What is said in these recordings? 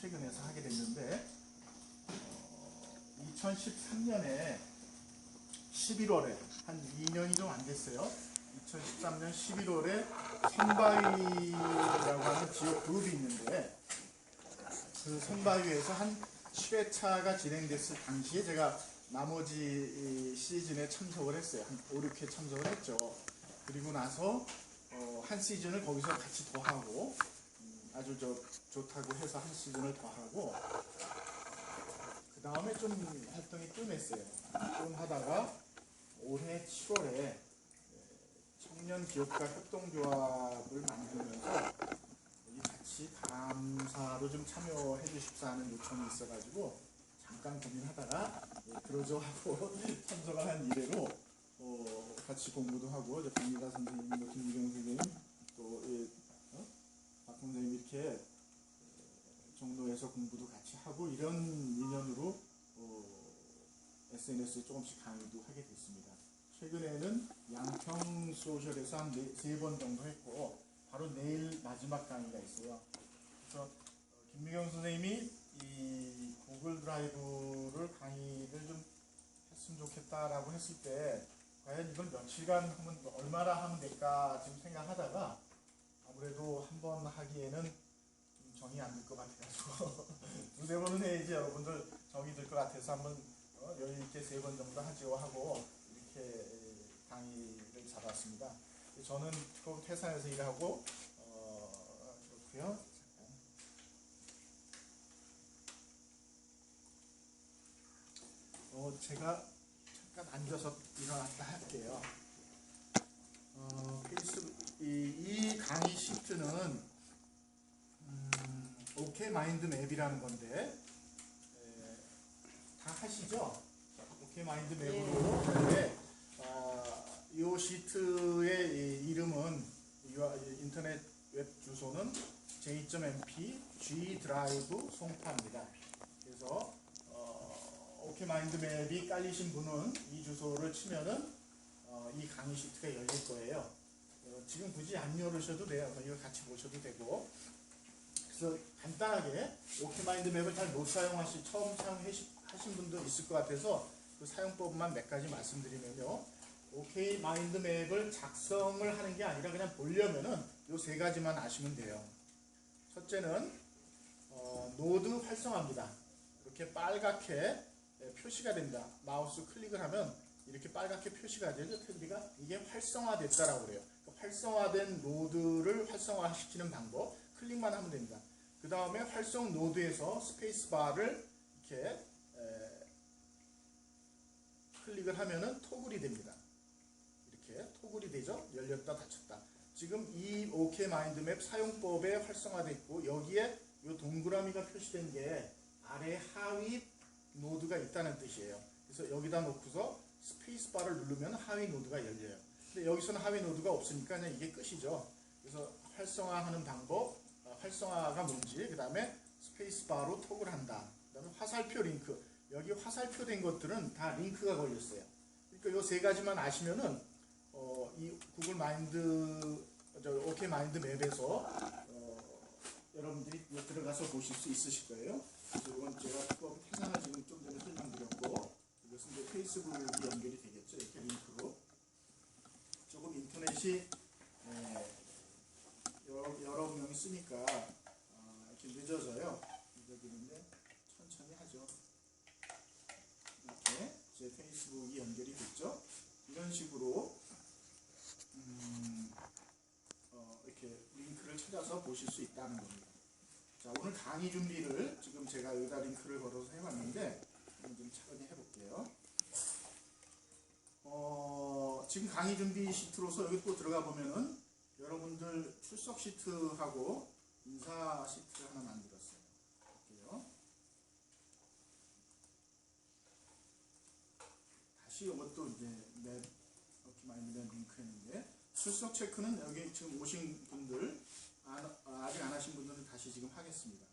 최근에서 하게 됐는데 어, 2013년에 11월에 한 2년이 좀 안 됐어요. 2013년 11월에 선바위라고 하는 지역 그룹이 있는데 그 선바위에서 한 7회차가 진행됐을 당시에 제가 나머지 이 시즌에 참석을 했어요. 한 5, 6회 참석을 했죠. 그리고 나서 어, 한 시즌을 거기서 같이 더 하고 음, 아주 저 좋다고 해서 한 시즌을 더 하고 그 다음에 좀 활동이 뜸했어요. 좀 하다가 올해 7월에 청년 기업가 협동조합을 만들면서 같이 감사로 좀 참여해 주십사 하는 요청이 있어가지고 잠깐 고민하다가 예, 그러죠 하고 참석을 한 이래로 어, 같이 공부도 하고 이제 박미라 선생님, 뭐 김미경 선생님 또 예, 선생님 이렇게 어, 정도에서 공부도 같이 하고 이런 인연으로 어, SNS에 조금씩 강의도 하게 됐습니다. 최근에는 양평 소셜에서 한 세 번 정도 했고 바로 내일 마지막 강의가 있어요. 그래서 어, 김미경 선생님이 이 구글 드라이브를 강의를 좀 했으면 좋겠다라고 했을 때 과연 이걸 며칠간 하면 얼마나 하면 될까 지금 생각하다가 아무래도 한 번 하기에는 좀 정이 안 들 것 같아가지고 두세 번은 해야지 여러분들 정이 들 것 같아서 한번 어, 여유 있게 세 번 정도 하죠 하고 이렇게 강의를 잡았습니다. 저는 그 태산에서 일하고 어, 그렇고요. 어, 제가 잠깐 앉아서 일어났다 할게요. 어, 페이스 이, 이 강의 시트는 음, 오케이 마인드 맵이라는 건데 에, 다 하시죠? 오케이 마인드 맵으로 하는데 어, 이 시트의 이 이름은 이 인터넷 웹 주소는 j.mp g 드라이브 송파입니다. 그래서 어, 오케이 마인드 맵이 깔리신 분은 이 주소를 치면은 어, 이 강의 시트가 열릴 거예요. 어, 지금 굳이 안 열으셔도 돼요. 뭐 이거 같이 보셔도 되고. 그래서 간단하게 오케이 마인드 맵을 잘 못 사용하시 처음 사용하신 분도 있을 것 같아서 그 사용법만 몇 가지 말씀드리면요. 오케이 마인드 맵을 작성을 하는 게 아니라 그냥 보려면은 요 세 가지만 아시면 돼요. 첫째는 어, 노드 활성화입니다. 이렇게 빨갛게 예, 표시가 됩니다. 마우스 클릭을 하면 이렇게 빨갛게 표시가 되죠. 테두리가 이게 활성화됐다라고 그래요. 활성화된 노드를 활성화시키는 방법 클릭만 하면 됩니다. 그 다음에 활성 노드에서 스페이스 바를 이렇게 에, 클릭을 하면은 토글이 됩니다. 이렇게 토글이 되죠. 열렸다 닫혔다. 지금 이 OK 마인드맵 사용법에 활성화되어 있고 여기에 이 동그라미가 표시된 게 아래 하위 노드가 있다는 뜻이에요. 그래서 여기다 놓고서 스페이스 바를 누르면 하위 노드가 열려요. 근데 여기서는 하위 노드가 없으니까 그냥 이게 끝이죠. 그래서 활성화하는 방법, 어, 활성화가 뭔지, 그 다음에 스페이스 바로 톡을 한다. 그 다음에 화살표 링크. 여기 화살표 된 것들은 다 링크가 걸렸어요. 그러니까 이 세 가지만 아시면은 어, 이 구글 마인드, 저 오케이 마인드 맵에서 어, 여러분들이 들어가서 보실 수 있으실 거예요. 그래서 이건 제가 또 회사는 지금 좀 전에 설명드렸고 이것은 이제 페이스북이 연결이 되겠죠. 이렇게 링크로 조금 인터넷이 에, 여러, 여러 명이 쓰니까 어, 이렇게 늦어져요. 늦어지는데 천천히 하죠. 이렇게 제 페이스북이 연결이 됐죠. 이런 식으로 음, 어, 이렇게 링크를 찾아서 보실 수 있다는 겁니다. 자, 오늘 강의 준비를 지금 제가 여기다 링크를 걸어서 해봤는데 좀 차분히 해볼게요. 어, 지금 강의 준비 시트로서 여기 또 들어가 보면은 여러분들 출석 시트하고 인사 시트를 하나 만들었어요. 볼게요. 다시 이것도 이제 맵 이렇게 많이 맵 링크했는데 출석 체크는 여기 지금 오신 분들 안, 어, 아직 안 하신 분들은 다시 지금 하겠습니다.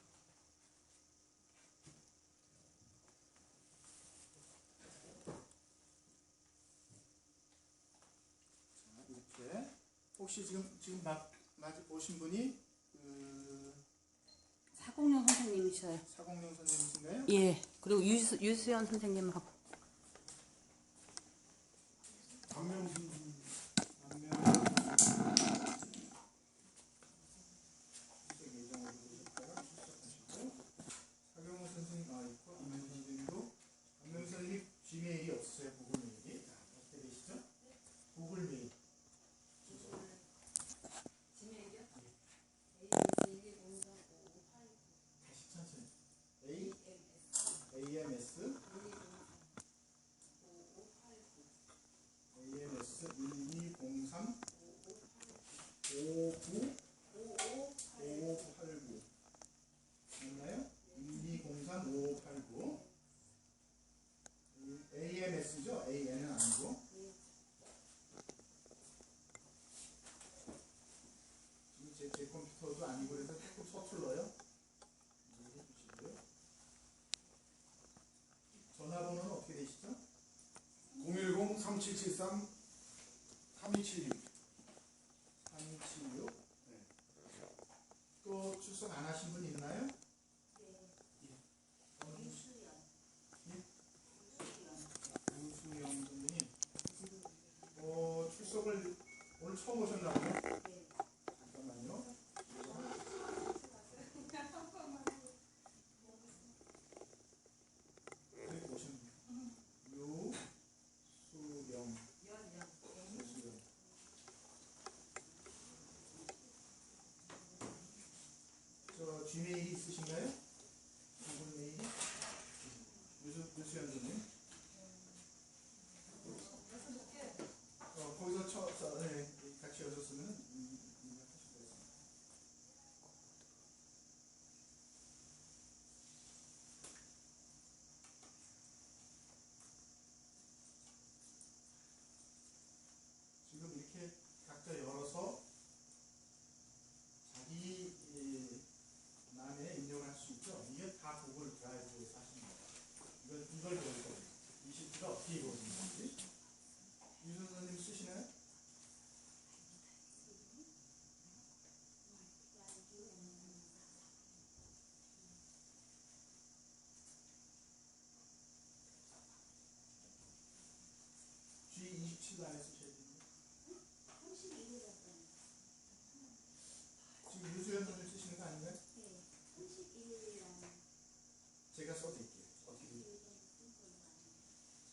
자, 이렇게 혹시 지금 지금 막, 막 오신 분이 그406 선생님이시 보이셔요. 사공룡 선생님이신가요? 예. 그리고 유수, 유수연 선생님하고. 안명순 사경호 선생님 아 있고 안명 선생님도 안명 선생님 지메일이 없으세요 구글 메일이 자, 어떻게 되시죠? 구글 메일 주소 다시 천천히 A AMS AMS 1203 59 5589 맞나요? 1203 5589 AMS죠? AN은 아니고 지금 제, 제 컴퓨터도 아니고 그래서 조금 서툴러요 이해해 주시고요 전화번호는 어떻게 되시죠? 010 3773 3276 376 네. 또 출석 안 하신 분 있나요? 우수영 선생님 어, 출석을 오늘 처음 오셨나요? 잠깐만요 네, 오셨네요 유수영 유수영 저 G메일이 있으신가요? 구글 메일이? 유수, 유수연 선생님 어, 거기서 쳐, 서, 네, 같이 오셨으면 음, 음, 하실 수 있습니다. 지금 이렇게 각자 열어서 자기 예, 남의 입력을 할 수 있죠. 이게 다 구글 드라이브에서 하시는 거예요. 이걸 이걸 배울 거예요. 이 시트가 어떻게 이루어지는 건지. 유 선생님 쓰시나요? G27도 안에 쓰셔야 됩니다. 지금 유수연 선생님 쓰시는 거 아닌가요? 제가 써드릴게요. 어떻게 돼요?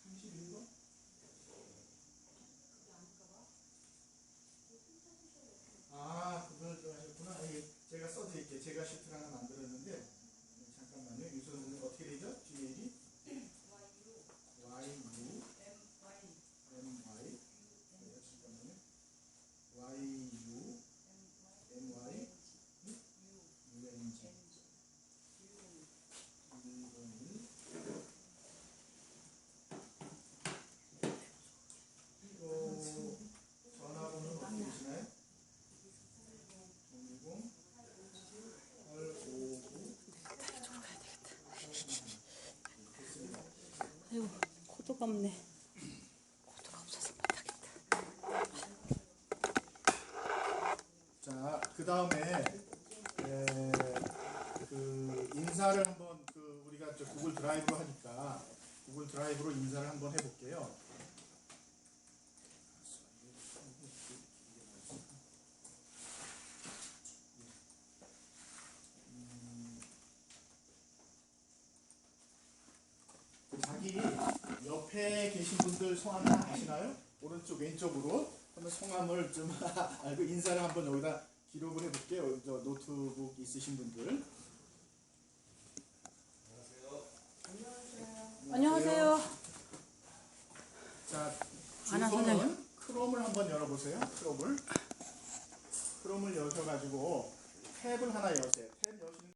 31번? 아, 그걸 좀 하셨구나. 예, 제가 써드릴게요. 제가 시트를 하나 만들었는데, 네, 잠깐만요. 유수 선생님 어떻게 되죠? G메일이? Y, U, M, Y. 네, 잠깐만요. Y, U, M, Y, U, N, G. 101. 이거 전화번호는 어떻게 되시나요? 010 859 됐습니다. 아이고, 없네. 코드가 없어서 못하겠다. 자, 그 다음에 그 인사를 한번 그 우리가 저 구글 드라이브로 하니까 구글 드라이브로 인사를 한번 해볼게요. 옆에 계신 분들 성함 다 아시나요? 오른쪽 왼쪽으로 한번 성함을 좀 알고 인사를 한번 여기다 기록을 해볼게요. 저 노트북 있으신 분들. 안녕하세요. 자, 아나 주소는. 크롬을 한번 열어보세요. 크롬을. 크롬을 여셔가지고 탭을 하나 여세요. 탭 여시는